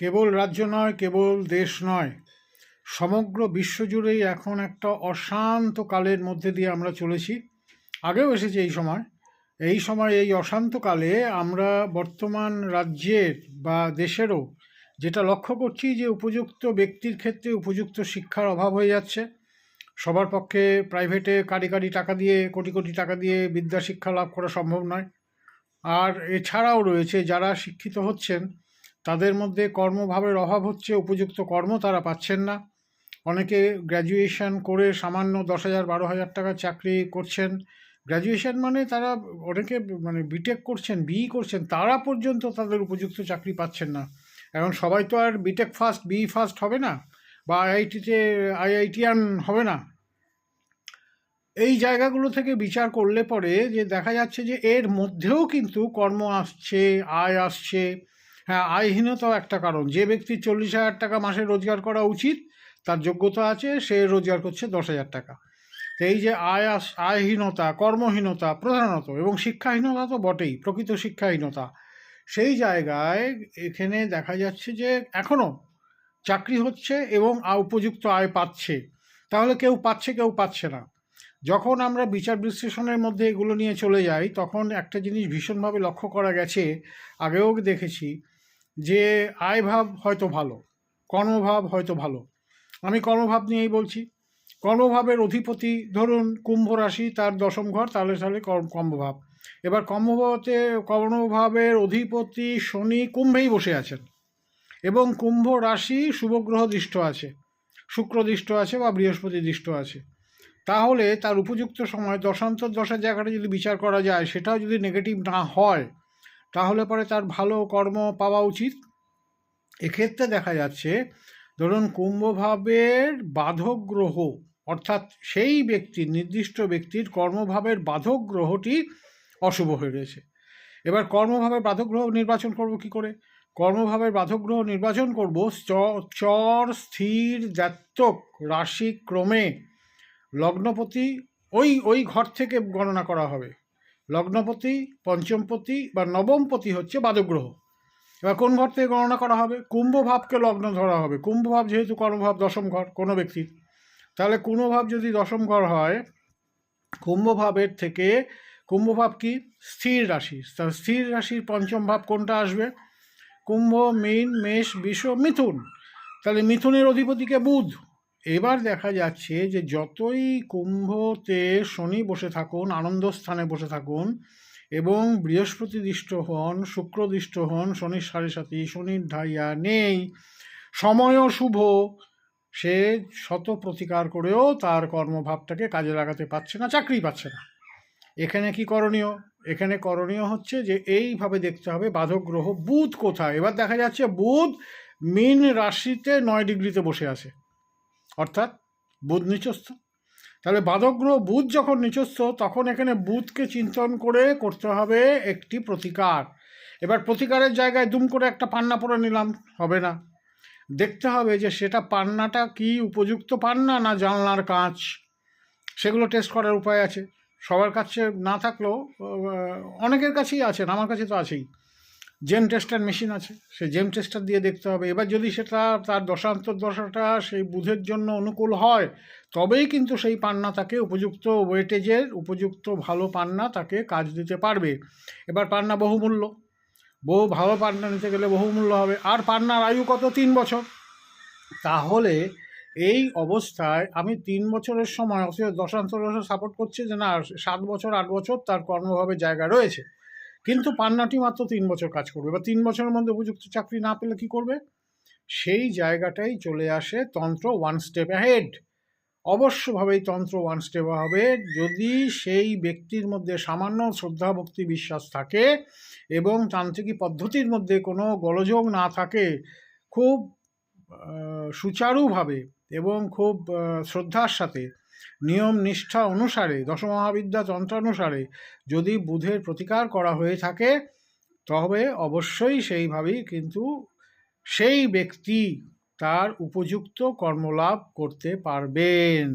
কেবল রাজ্য নয়, কেবল দেশ নয়। সমগ্র বিশ্বজুড়েই এখন একটা অশান্ত কালের মধ্যে দিয়ে আমরা চলেছি। আগেও এসেছে এই সময়। এই সময় এই অশান্ত কালে আমরা বর্তমান রাজ্যের বা দেশেরও যেটা লক্ষ্য করছি যে উপযুক্ত ব্যক্তির ক্ষেত্রে উপযুক্ত শিক্ষার অভাব হয়ে যাচ্ছে। সবার পক্ষে প্রাইভেটে কারি কারি টাকা দিয়ে, কোটি কোটি টাকা দিয়ে বিদ্যা শিক্ষা লাভ করা সম্ভব নয়। আর এছাড়াও রয়েছে যারা শিক্ষিত হচ্ছেন তাদের মধ্যে কর্মভাবের অভাব হচ্ছে, উপযুক্ত কর্ম তারা পাচ্ছেন না। অনেকে গ্র্যাজুয়েশন করে সামান্য দশ হাজার, বারো হাজার টাকার চাকরি করছেন। গ্র্যাজুয়েশন মানে তারা অনেকে মানে বিটেক করছেন বিই করছেন, তারা পর্যন্ত তাদের উপযুক্ত চাকরি পাচ্ছেন না। এখন সবাই তো আর বিটেক ফার্স্ট বিই ফার্স্ট হবে না বা আইআইটিতে আইআইটিয়ান হবে না। এই জায়গাগুলো থেকে বিচার করলে পরে যে দেখা যাচ্ছে যে এর মধ্যেও কিন্তু কর্ম আসছে, আয় আসছে। হ্যাঁ আয়হীনতাও একটা কারণ। যে ব্যক্তি চল্লিশ হাজার টাকা মাসে রোজগার করা উচিত, তার যোগ্যতা আছে, সে রোজগার করছে দশ হাজার টাকা। তো এই যে আয় আয়হীনতা, কর্মহীনতা, প্রধানত এবং শিক্ষাহীনতা তো বটেই, প্রকৃত শিক্ষাহীনতা। সেই জায়গায় এখানে দেখা যাচ্ছে যে এখনও চাকরি হচ্ছে এবং উপযুক্ত আয় পাচ্ছে। তাহলে কেউ পাচ্ছে কেউ পাচ্ছে না। যখন আমরা বিচার বিশ্লেষণের মধ্যে এগুলো নিয়ে চলে যাই, তখন একটা জিনিস ভীষণভাবে লক্ষ্য করা গেছে। আগেও দেখেছি যে আয়ভাব হয়তো ভালো, কর্মভাব হয়তো ভালো। আমি কর্মভাব নিয়েই বলছি। কর্মভাবের অধিপতি ধরুন কুম্ভ রাশি, তার দশম ঘর, তাহলে তাহলে কর্ম- কর্মভাব। এবার কর্মভাবতে, কর্মভাবের অধিপতি শনি কুম্ভেই বসে আছেন। এবং কুম্ভ রাশি শুভগ্রহ দৃষ্ট আছে, শুক্র দৃষ্ট আছে বা বৃহস্পতি দৃষ্ট আছে। তাহলে তার উপযুক্ত সময়, দশান্তর দশার জায়গাটা যদি বিচার করা যায়, সেটাও যদি নেগেটিভ না হয় তাহলে পরে তার ভালো কর্ম পাওয়া উচিত। এক্ষেত্রে দেখা যাচ্ছে, ধরুন কুম্ভভাবের বাধক গ্রহ অর্থাৎ সেই ব্যক্তির নির্দিষ্ট ব্যক্তির কর্মভাবের বাধক গ্রহটি অশুভ হয়ে রয়েছে। এবার কর্মভাবের বাধক গ্রহ নির্বাচন করব কি করে? কর্মভাবের বাধক গ্রহ নির্বাচন করব চর, স্থির জাতক রাশি ক্রমে। লগ্নপতি, ওই ওই ঘর থেকে গণনা করা হবে। লগ্নপতি, পঞ্চমপতি বা নবমপতি হচ্ছে বাদগ্রহ। এবার কোন ঘর থেকে গণনা করা হবে? কুম্ভ ভাবকে লগ্ন ধরা হবে। কুম্ভ ভাব যেহেতু কর্মভাব দশম ঘর, কোনো ব্যক্তির? তাহলে কুম্ভ ভাব যদি দশম ঘর হয় কুম্ভ ভাবের থেকে কুম্ভ ভাব কি? স্থির রাশি। তা স্থির রাশির পঞ্চম ভাব কোনটা আসবে? কুম্ভ, মীন, মেষ, বিষ, মিথুন। তাহলে মিথুনের অধিপতিকে বুধ। এবার দেখা যাচ্ছে যে যতই কুম্ভতে শনি বসে থাকুন, আনন্দস্থানে বসে থাকুন এবং বৃহস্পতি দৃষ্ট হন শুক্র দৃষ্ট হন, শনির সাড়ে সাথী, শনির ঢাইয়া নেই, সময়ও শুভ, সে শত প্রতিকার করেও তার কর্মভাবটাকে কাজে লাগাতে পারছে না চাকরি পাচ্ছে না। এখানে কি করণীয়? এখানে করণীয় হচ্ছে যে এইভাবে দেখতে হবে, বাধক গ্রহ বুধ কোথায়? এবার দেখা যাচ্ছে বুধ মীন রাশিতে নয় ডিগ্রিতে বসে আছে। অর্থাৎ বুধ নিচস্থ। তাহলে বাধক গ্রহ বুধ যখন নিচস্থ, তখন এখানে বুধকে চিন্তন করে করতে হবে একটি প্রতিকার। এবার প্রতিকারের জায়গায় দুম করে একটা পান্না পরে নিলাম, হবে না। দেখতে হবে যে সেটা পান্নাটা কি উপযুক্ত পান্না না জানলার কাঁচ। সেগুলো টেস্ট করার উপায় আছে। সবার কাছে না থাকলেও অনেকের কাছেই আছেন আমার কাছে তো আছেই। জেম টেস্টার মেশিন আছে সেই জেম টেস্টার দিয়ে দেখতে হবে। এবার যদি সেটা তার দশান্তর দশাটা সেই বুধের জন্য অনুকূল হয়, তবেই কিন্তু সেই পান্না তাকে উপযুক্ত ওয়েটেজের উপযুক্ত ভালো পান্না তাকে কাজ দিতে পারবে। এবার পান্না বহুমূল্য। বহু ভালো পান্না নিতে গেলে বহুমূল্য হবে। আর পান্নার আয়ু কত? তিন বছর। তাহলে এই অবস্থায় আমি তিন বছরের সময় অথচ দশান্তর দশা সাপোর্ট করছে যে না, সাত বছর, আট বছর তার কর্মভাবে জায়গা রয়েছে। কিন্তু পান্নাটি মাত্র তিন বছর কাজ করবে। বা তিন বছরের মধ্যে উপযুক্ত চাকরি না পেলে কি করবে? সেই জায়গাটাই চলে আসে তন্ত্র ওয়ান স্টেপ অ্যাহেড অবশ্যভাবেই তন্ত্র ওয়ান স্টেপ হবে। যদি সেই ব্যক্তির মধ্যে সামান্য শ্রদ্ধা ভক্তি বিশ্বাস থাকে এবং তান্ত্রিকী পদ্ধতির মধ্যে কোনো গোলযোগ না থাকে, খুব সুচারুভাবে এবং খুব শ্রদ্ধার সাথে নিয়ম নিষ্ঠা অনুসারে, দশমহাবিদ্যা তন্ত্রানুসারে যদি বুধের প্রতিকার করা হয়ে থাকে, তবে অবশ্যই সেইভাবেই কিন্তু সেই ব্যক্তি তার উপযুক্ত কর্মলাভ করতে পারবেন।